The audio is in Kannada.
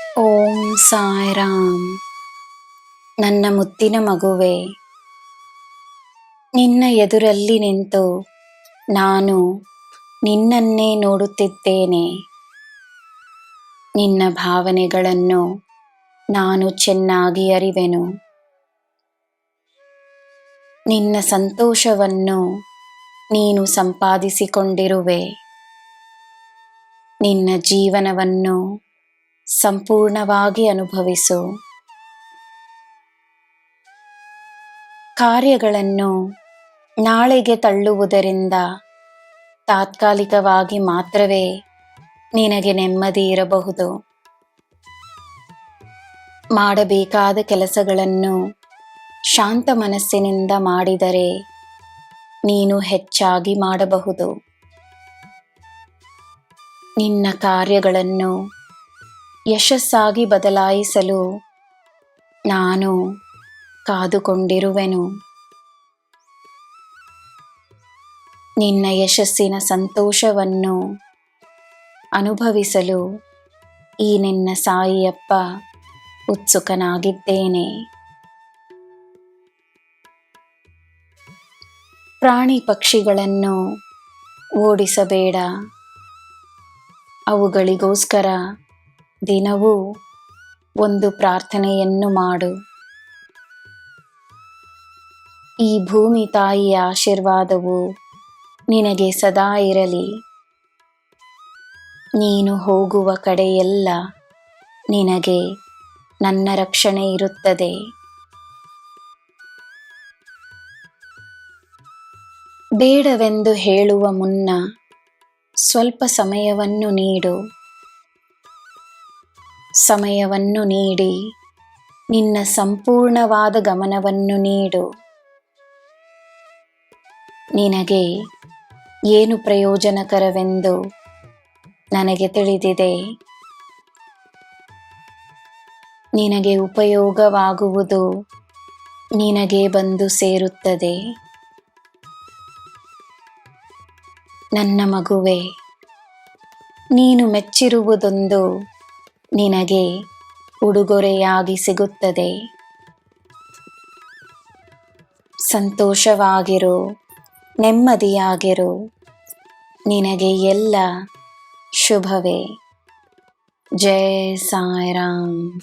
ಓಂ ಸಾಯಿರಾಮ್. ನನ್ನ ಮುತ್ತಿನ ಮಗುವೆ, ನಿನ್ನ ಎದುರಲ್ಲಿ ನಿಂತು ನಾನು ನಿನ್ನನ್ನೇ ನೋಡುತ್ತಿದ್ದೇನೆ. ನಿನ್ನ ಭಾವನೆಗಳನ್ನು ನಾನು ಚೆನ್ನಾಗಿ ಅರಿವೆನು. ನಿನ್ನ ಸಂತೋಷವನ್ನು ನೀನು ಸಂಪಾದಿಸಿಕೊಂಡಿರುವೆ. ನಿನ್ನ ಜೀವನವನ್ನು ಸಂಪೂರ್ಣವಾಗಿ ಅನುಭವಿಸು. ಕಾರ್ಯಗಳನ್ನು ನಾಳೆಗೆ ತಳ್ಳುವುದರಿಂದ ತಾತ್ಕಾಲಿಕವಾಗಿ ಮಾತ್ರವೇ ನಿನಗೆ ನೆಮ್ಮದಿ ಇರಬಹುದು. ಮಾಡಬೇಕಾದ ಕೆಲಸಗಳನ್ನು ಶಾಂತ ಮನಸ್ಸಿನಿಂದ ಮಾಡಿದರೆ ನೀನು ಹೆಚ್ಚಾಗಿ ಮಾಡಬಹುದು. ನಿನ್ನ ಕಾರ್ಯಗಳನ್ನು ಯಶಸ್ಸಾಗಿ ಬದಲಾಯಿಸಲು ನಾನು ಕಾದುಕೊಂಡಿರುವೆನು. ನಿನ್ನ ಯಶಸ್ಸಿನ ಸಂತೋಷವನ್ನು ಅನುಭವಿಸಲು ಈ ನಿನ್ನ ಸಾಯಿಯಪ್ಪ ಉತ್ಸುಕನಾಗಿದ್ದೇನೆ. ಪ್ರಾಣಿ ಪಕ್ಷಿಗಳನ್ನು ಓಡಿಸಬೇಡ. ಅವುಗಳಿಗೋಸ್ಕರ ದಿನವೂ ಒಂದು ಪ್ರಾರ್ಥನೆಯನ್ನು ಮಾಡು. ಈ ಭೂಮಿ ತಾಯಿಯ ಆಶೀರ್ವಾದವು ನಿನಗೆ ಸದಾ ಇರಲಿ. ನೀನು ಹೋಗುವ ಕಡೆಯೆಲ್ಲ ನಿನಗೆ ನನ್ನ ರಕ್ಷಣೆ ಇರುತ್ತದೆ. ಬೇಡವೆಂದು ಹೇಳುವ ಮುನ್ನ ಸ್ವಲ್ಪ ಸಮಯವನ್ನು ನೀಡು. ಸಮಯವನ್ನು ನೀಡಿ. ನಿನ್ನ ಸಂಪೂರ್ಣವಾದ ಗಮನವನ್ನು ನೀಡು. ನಿನಗೆ ಏನು ಪ್ರಯೋಜನಕರವೆಂದು ನನಗೆ ತಿಳಿದಿದೆ. ನಿನಗೆ ಉಪಯೋಗವಾಗುವುದು ನಿನಗೆ ಬಂದು ಸೇರುತ್ತದೆ. ನನ್ನ ಮಗುವೆ, ನೀನು ಮೆಚ್ಚಿರುವುದೊಂದು ನಿನಗೆ ಉಡುಗೊರೆಯಾಗಿ ಸಿಗುತ್ತದೆ. ಸಂತೋಷವಾಗಿರು ನೆಮ್ಮದಿಯಾಗಿರು. ನಿನಗೆ ಎಲ್ಲ ಶುಭವೇ. ಜಯ ಸಾಯಿರಾಮ್.